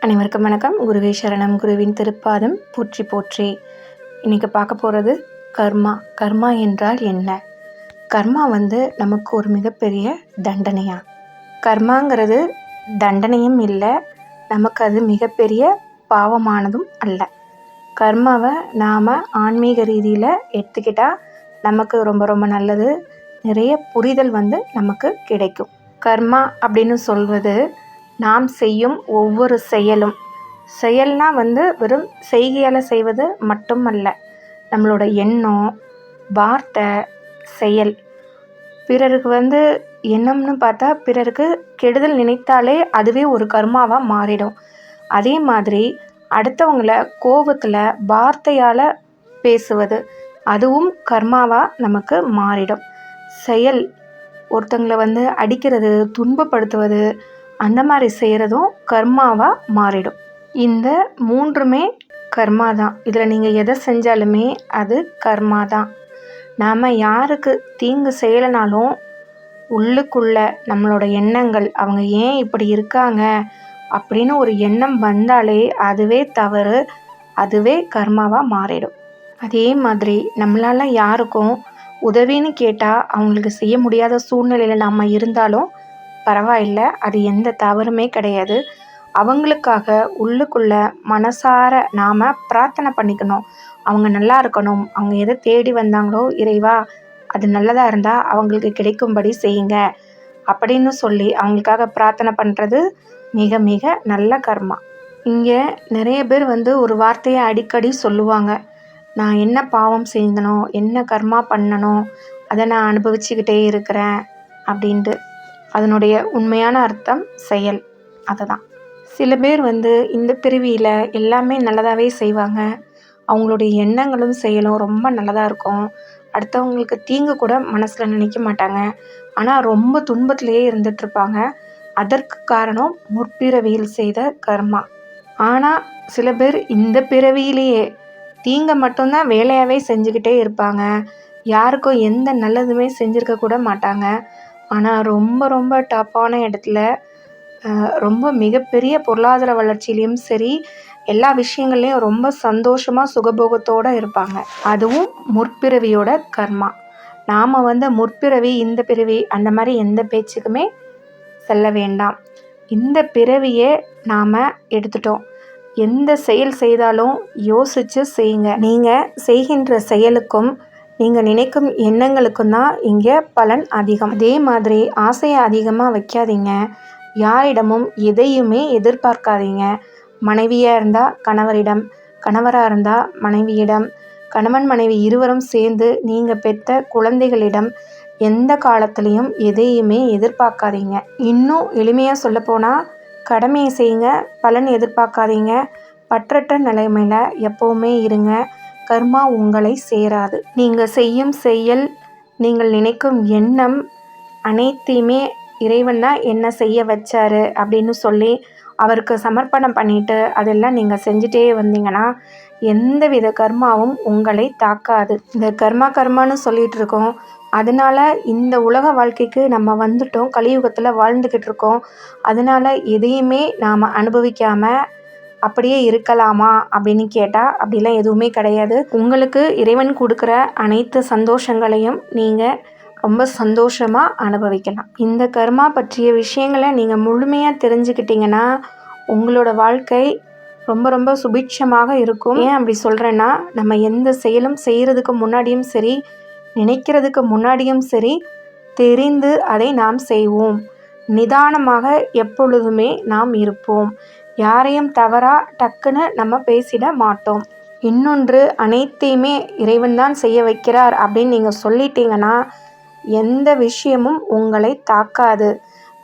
அனைவருக்கும் வணக்கம். குருவே சரணம். குருவின் திருப்பாதம் போற்றி போற்றி. இன்றைக்கி பார்க்க போகிறது கர்மா. கர்மா என்றால் என்ன? கர்மா வந்து நமக்கு ஒரு மிகப்பெரிய தண்டனையா? கர்மாங்கிறது தண்டனையும் இல்லை நமக்கு அது மிகப்பெரிய பாவமானதும் அல்ல. கர்மாவை நாம் ஆன்மீக ரீதியில் எடுத்துக்கிட்டால் நமக்கு ரொம்ப ரொம்ப நல்லது. நிறைய புரிதல் வந்து நமக்கு கிடைக்கும். கர்மா அப்படின்னு சொல்வது நாம் செய்யும் ஒவ்வொரு செயலும். செயல்னால் வந்து வெறும் செய்கையால் செய்வது மட்டுமல்ல. நம்மளோட எண்ணம் வார்த்தை செயல். பிறருக்கு வந்து எண்ணம்னு பார்த்தா பிறருக்கு கெடுதல் நினைத்தாலே அதுவே ஒரு கர்மாவாக மாறிடும். அதே மாதிரி அடுத்தவங்கள கோபத்தில் வார்த்தையால் பேசுவது அதுவும் கர்மாவாக நமக்கு மாறிடும். செயல் ஒருத்தங்களை வந்து அடிக்கிறது துன்பப்படுத்துவது அந்த மாதிரி செய்கிறதும் கர்மாவாக மாறிடும். இந்த மூன்றுமே கர்மா தான். இதில் நீங்கள் எதை செஞ்சாலுமே அது கர்மா தான். நாம் யாருக்கு தீங்கு செய்யலைனாலும் உள்ளுக்குள்ள நம்மளோட எண்ணங்கள் அவங்க ஏன் இப்படி இருக்காங்க அப்படின்னு ஒரு எண்ணம் வந்தாலே அதுவே தவறு அதுவே கர்மாவாக மாறிடும். அதே மாதிரி நம்மளால் யாருக்கும் உதவின்னு கேட்டால் அவங்களுக்கு செய்ய முடியாத சூழ்நிலையில் நம்ம இருந்தாலும் பரவாயில்ல அது எந்த தவறுமே கிடையாது. அவங்களுக்காக உள்ளுக்குள்ள மனசார நாம் பிரார்த்தனை பண்ணிக்கணும். அவங்க நல்லா இருக்கணும். அவங்க எதை தேடி வந்தாங்களோ இறைவா அது நல்லதாக இருந்தால் அவங்களுக்கு கிடைக்கும்படி செய்யுங்க. அப்படின்னு சொல்லி அவங்களுக்காக பிரார்த்தனை பண்ணுறது மிக மிக நல்ல கர்மா. இங்கே நிறைய பேர் வந்து ஒரு வார்த்தையை அடிக்கடி சொல்லுவாங்க. நான் என்ன பாவம் செய்யணும் என்ன கர்மா பண்ணணும் அதை நான் அனுபவிச்சுக்கிட்டே இருக்கிறேன் அப்படின்ட்டு. அதனுடைய உண்மையான அர்த்தம் செயல். அதுதான். சில பேர் வந்து இந்த பிறவியில் எல்லாமே நல்லதாகவே செய்வாங்க. அவங்களுடைய எண்ணங்களும் செயலும் ரொம்ப நல்லதாக இருக்கும். அடுத்தவங்களுக்கு தீங்கு கூட மனசில் நினைக்க மாட்டாங்க. ஆனால் ரொம்ப துன்பத்திலேயே இருந்துகிட்ருப்பாங்க அதற்கு காரணம் முற்பிறவியில் செய்த கர்மா. ஆனால் சில பேர் இந்த பிறவியிலேயே தீங்கை மட்டும்தான் வேலையாகவே செஞ்சுக்கிட்டே இருப்பாங்க. யாருக்கும் எந்த நல்லதுமே செஞ்சுருக்க கூட மாட்டாங்க. ஆனால் ரொம்ப ரொம்ப டாப்பான இடத்துல ரொம்ப மிகப்பெரிய பொருளாதார வளர்ச்சியிலையும் சரி எல்லா விஷயங்கள்லையும் ரொம்ப சந்தோஷமாக சுகபோகத்தோடு இருப்பாங்க. அதுவும் முற்பிறவியோட கர்மா. நாம் வந்து முற்பிறவி இந்த பிறவி அந்த மாதிரி எந்த பேச்சுக்குமே செல்ல வேண்டாம். இந்த பிறவியே நாம் எடுத்துட்டோம். எந்த செயல் செய்தாலும் யோசித்து செய்யுங்க. நீங்கள் செய்கின்ற செயலுக்கும் நீங்கள் நினைக்கும் எண்ணங்களுக்கும் தான் இங்கே பலன் அதிகம். அதே மாதிரி ஆசையை அதிகமாக வைக்காதீங்க. யாரிடமும் எதையுமே எதிர்பார்க்காதீங்க. மனைவியாக இருந்தால் கணவரிடம் கணவராக இருந்தால் மனைவியிடம் கணவன் மனைவி இருவரும் சேர்ந்து நீங்கள் பெற்ற குழந்தைகளிடம் எந்த காலத்துலேயும் எதையுமே எதிர்பார்க்காதீங்க. இன்னும் எளிமையாக சொல்லப்போனால் கடமையை செய்யுங்க பலன் எதிர்பார்க்காதீங்க. பற்றற்ற நிலைமையில் எப்போவுமே இருங்க. கர்மா உங்களை சேராது. நீங்கள் செய்யும் செயல் நீங்கள் நினைக்கும் எண்ணம் அனைத்தையுமே இறைவன் தான் என்ன செய்ய வச்சாரு அப்படின்னு சொல்லி அவருக்கு சமர்ப்பணம் பண்ணிட்டு அதெல்லாம் நீங்கள் செஞ்சுட்டே வந்தீங்கன்னா எந்த வித கர்மாவும் உங்களை தாக்காது. இந்த கர்மா கர்மான்னு சொல்லிகிட்டு இருக்கோம். அதனால இந்த உலக வாழ்க்கைக்கு நம்ம வந்துட்டோம். கலியுகத்தில் வாழ்ந்துக்கிட்டு இருக்கோம். அதனால எதையுமே நாம் அனுபவிக்காமல் அப்படியே இருக்கலாமா அப்படின்னு கேட்டால் அப்படிலாம் எதுவுமே கிடையாது. உங்களுக்கு இறைவன் கொடுக்குற அனைத்து சந்தோஷங்களையும் நீங்கள் ரொம்ப சந்தோஷமாக அனுபவிக்கலாம். இந்த கர்மா பற்றிய விஷயங்களை நீங்கள் முழுமையாக தெரிஞ்சுக்கிட்டிங்கன்னா உங்களோட வாழ்க்கை ரொம்ப ரொம்ப சுபிட்சமாக இருக்கும். ஏன் அப்படி சொல்கிறேன்னா நம்ம எந்த செயலும் செய்கிறதுக்கு முன்னாடியும் சரி நினைக்கிறதுக்கு முன்னாடியும் சரி தெரிந்து அதை நாம் செய்வோம். நிதானமாக எப்பொழுதுமே நாம் இருப்போம். யாரையும் தவறாக டக்குன்னு நம்ம பேசிட மாட்டோம். இன்னொன்று அனைத்தையுமே இறைவன் தான் செய்ய வைக்கிறார் அப்படின்னு நீங்கள் சொல்லிட்டீங்கன்னா எந்த விஷயமும் உங்களை தாக்காது.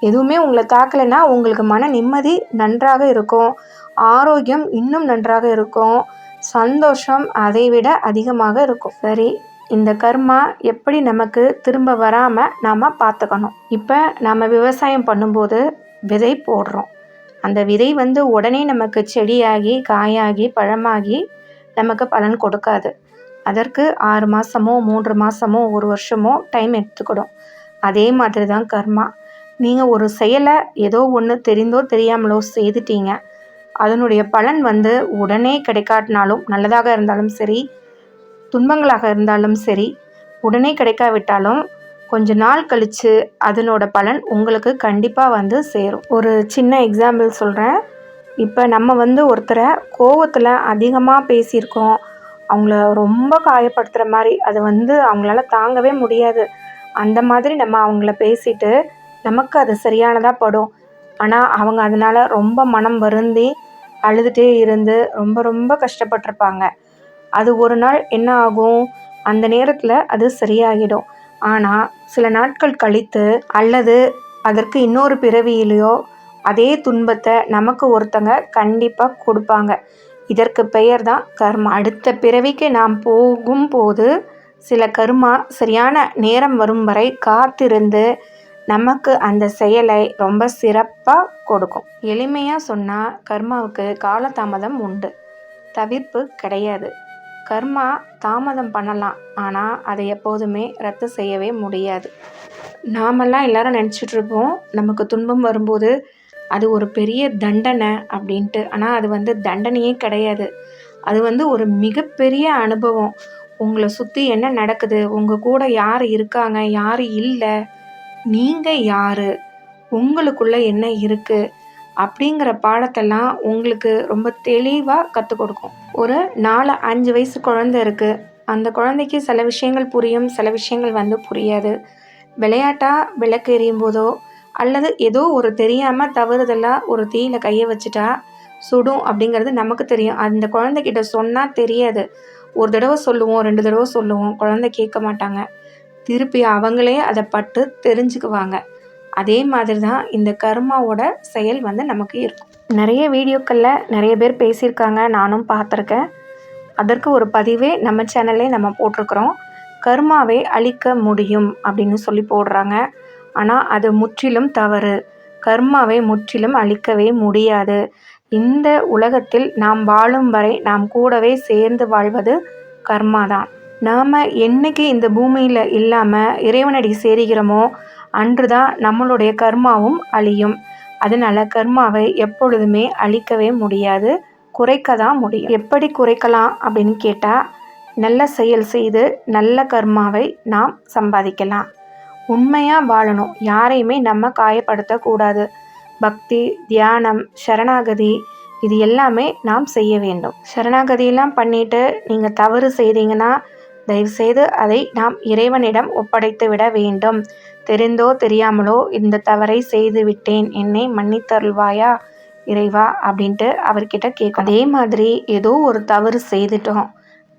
எதுவுமே உங்களை தாக்கலைன்னா உங்களுக்கு மன நிம்மதி நன்றாக இருக்கும். ஆரோக்கியம் இன்னும் நன்றாக இருக்கும். சந்தோஷம் அதை விட அதிகமாக இருக்கும். சரி இந்த கர்மா எப்படி நமக்கு திரும்ப வராமல் நாம் பார்த்துக்கணும் இப்போ நாம் விவசாயம் பண்ணும்போது விதை போடுறோம். அந்த விதை வந்து உடனே நமக்கு செடியாகி காயாகி பழமாகி நமக்கு பலன் கொடுக்காது. அதற்கு ஆறு மாதமோ மூன்று மாதமோ ஒரு வருஷமோ டைம் எடுத்துக்கிடும். அதே மாதிரி தான் கர்மா. நீங்கள் ஒரு செயலை ஏதோ ஒன்று தெரிந்தோ தெரியாமலோ செய்துட்டீங்க. அதனுடைய பலன் வந்து உடனே கிடைக்காட்டினாலும் நல்லதாக இருந்தாலும் சரி துன்பங்களாக இருந்தாலும் சரி உடனே கிடைக்காவிட்டாலும் கொஞ்ச நாள் கழித்து அதனோட பலன் உங்களுக்கு கண்டிப்பாக வந்து சேரும். ஒரு சின்ன எக்ஸாம்பிள் சொல்கிறேன் இப்போ நம்ம வந்து ஒருத்தரை கோவத்தில் அதிகமாக பேசியிருக்கோம். அவங்கள ரொம்ப காயப்படுத்துகிற மாதிரி அது வந்து அவங்களால தாங்கவே முடியாது. அந்த மாதிரி நம்ம அவங்கள பேசிட்டு நமக்கு அது சரியானதாக படும். ஆனால் அவங்க அதனால் ரொம்ப மனம் வருந்தி அழுதுகிட்டே இருந்து ரொம்ப ரொம்ப கஷ்டப்பட்டிருப்பாங்க. அது ஒரு நாள் என்ன ஆகும்? அந்த நேரத்தில் அது சரியாகிடும். ஆனால் சில நாட்கள் கழித்து அல்லது அதற்கு இன்னொரு பிறவியிலையோ அதே துன்பத்தை நமக்கு ஒருத்தங்க கண்டிப்பாக கொடுப்பாங்க. இதற்கு பெயர் தான் கர்மா. அடுத்த பிறவிக்கு நாம் போகும்போது சில கர்மா சரியான நேரம் வரும் வரை காத்திருந்து நமக்கு அந்த செயலை ரொம்ப சிறப்பாக கொடுக்கும். எளிமையாக சொன்னால் கர்மாவுக்கு காலதாமதம் உண்டு. தவிர்ப்பு கிடையாது. கர்மா தாமதம் பண்ணலாம். ஆனால் அதை எப்போதுமே ரத்து செய்யவே முடியாது. நாமெல்லாம் எல்லாரும் நினச்சிட்ருப்போம் நமக்கு துன்பம் வரும்போது அது ஒரு பெரிய தண்டனை அப்படின்ட்டு. ஆனால் அது வந்து தண்டனையே கிடையாது. அது வந்து ஒரு மிகப்பெரிய அனுபவம். உங்களை சுற்றி என்ன நடக்குது? உங்கள் கூட யார் இருக்காங்க? யார் இல்லை? நீங்கள் யார்? உங்களுக்குள்ளே என்ன இருக்குது அப்படிங்கிற பாடத்தெல்லாம் உங்களுக்கு ரொம்ப தெளிவாக கற்றுக் கொடுக்கும். ஒரு நாலு அஞ்சு வயசு குழந்த இருக்குது அந்த குழந்தைக்கு சில விஷயங்கள் புரியும் சில விஷயங்கள் வந்து புரியாது. விளையாட்டாக விளக்கு எறியும் போதோ அல்லது ஏதோ ஒரு தெரியாமல் தவறுதலாக ஒரு தீயில் கையை வச்சுட்டா சுடும் அப்படிங்கிறது நமக்கு தெரியும். அந்த குழந்தைகிட்ட சொன்னால் தெரியாது. ஒரு தடவை சொல்லுவோம் ரெண்டு தடவை சொல்லுவோம். குழந்தை கேட்க மாட்டாங்க. திருப்பி அவங்களே அதை பட்டு தெரிஞ்சுக்குவாங்க. அதே மாதிரி தான் இந்த கர்மாவோட செயல் வந்து நமக்கு இருக்கும். நிறைய வீடியோக்களில் நிறைய பேர் பேசியிருக்காங்க நானும் பார்த்துருக்கேன். அதற்கு ஒரு பதிவே நம்ம சேனல்லே நம்ம போட்டிருக்கிறோம். கர்மாவை அழிக்க முடியும் அப்படின்னு சொல்லி போடுறாங்க. ஆனால் அது முற்றிலும் தவறு. கர்மாவை முற்றிலும் அழிக்கவே முடியாது. இந்த உலகத்தில் நாம் வாழும் வரை நாம் கூடவே சேர்ந்து வாழ்வது கர்மா தான் நாம் என்னைக்கு இந்த பூமியில் இல்லாமல் இறைவனடி சேருகிறோமோ அன்று தான் நம்மளுடைய கர்மாவும் அழியும். அதனால் கர்மாவை எப்பொழுதுமே அழிக்கவே முடியாது குறைக்க தான் முடியும். எப்படி குறைக்கலாம் அப்படின்னு கேட்டால் நல்ல செயல் செய்து நல்ல கர்மாவை நாம் சம்பாதிக்கலாம். உண்மையாக வாழணும். யாரையுமே நம்ம காயப்படுத்தக்கூடாது. பக்தி தியானம் சரணாகதி இது எல்லாமே நாம் செய்ய வேண்டும். சரணாகதியெல்லாம் பண்ணிட்டு நீங்கள் தவறு செய்தீங்கன்னா தயவுசெய்து அதை நாம் இறைவனிடம் ஒப்படைத்து விட வேண்டும். தெரிந்தோ தெரியாமலோ இந்த தவறை செய்து விட்டேன் என்னை மன்னித்தருள்வாயா இறைவா? அப்படின்ட்டு அவர்கிட்ட கேட்கும். அதே மாதிரி ஏதோ ஒரு தவறு செய்துட்டோம்.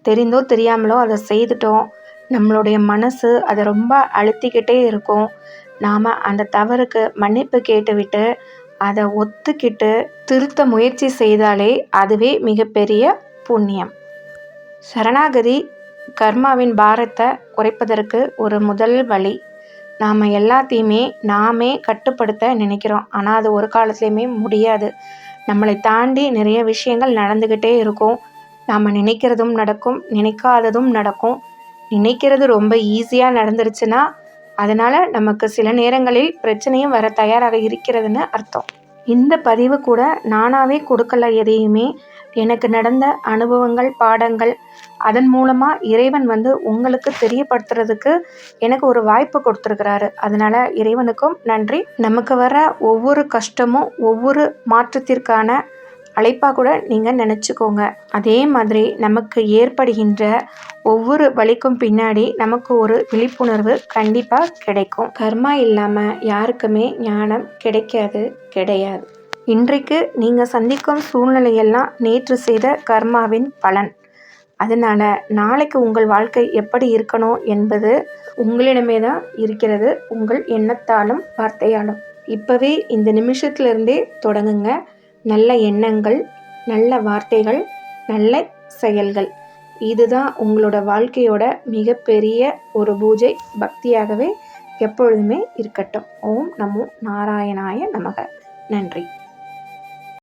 தெரிந்தோ தெரியாமலோ அதை செய்துட்டோம். நம்மளுடைய மனசு அதை ரொம்ப அழுத்திக்கிட்டே இருக்கும். நாம் அந்த தவறுக்கு மன்னிப்பு கேட்டுவிட்டு அதை ஒத்துக்கிட்டு திருத்த முயற்சி செய்தாலே அதுவே மிகப்பெரிய புண்ணியம். சரணாகதி கர்மாவின் பாரத்தை குறைப்பதற்கு ஒரு முதல் வழி. நாம் எல்லாத்தையுமே நாமே கட்டுப்படுத்த நினைக்கிறோம். ஆனால் அது ஒரு காலத்துலேயுமே முடியாது. நம்மளை தாண்டி நிறைய விஷயங்கள் நடந்துக்கிட்டே இருக்கும். நாம் நினைக்கிறதும் நடக்கும். நினைக்காததும் நடக்கும். நினைக்கிறது ரொம்ப ஈஸியாக நடந்துருச்சுன்னா அதனால் நமக்கு சில நேரங்களில் பிரச்சனையும் வர தயாராக இருக்கிறதுன்னு அர்த்தம். இந்த பதிவு கூட நானாகவே கொடுக்கல எதையுமே. எனக்கு நடந்த அனுபவங்கள் பாடங்கள் அதன் மூலமாக இறைவன் வந்து உங்களுக்கு தெரியப்படுத்துறதுக்கு எனக்கு ஒரு வாய்ப்பு கொடுத்துருக்கிறாரு. அதனால் இறைவனுக்கும் நன்றி. நமக்கு வர ஒவ்வொரு கஷ்டமும் ஒவ்வொரு மாற்றத்திற்கான அழைப்பாக கூட நீங்கள் நினச்சிக்கோங்க. அதே மாதிரி நமக்கு ஏற்படுகின்ற ஒவ்வொரு வழிக்கும் பின்னாடி நமக்கு ஒரு விழிப்புணர்வு கண்டிப்பாக கிடைக்கும். கர்மா இல்லாமல் யாருக்குமே ஞானம் கிடைக்காது கிடையாது. இன்றைக்கு நீங்கள் சந்திக்கும் சூழ்நிலையெல்லாம் நேற்று செய்த கர்மாவின் பலன். அதனால் நாளைக்கு உங்கள் வாழ்க்கை எப்படி இருக்கணும் என்பது உங்களிடமே தான் இருக்கிறது. உங்கள் எண்ணத்தாலும் வார்த்தையாலும். இப்போவே இந்த நிமிஷத்துலேருந்தே தொடங்குங்க. நல்ல எண்ணங்கள் நல்ல வார்த்தைகள் நல்ல செயல்கள். இதுதான் உங்களோட வாழ்க்கையோட மிகப்பெரிய ஒரு பூஜை. பக்தியாகவே எப்பொழுதுமே இருக்கட்டும். ஓம் நமோ நாராயணாய நமக. நன்றி.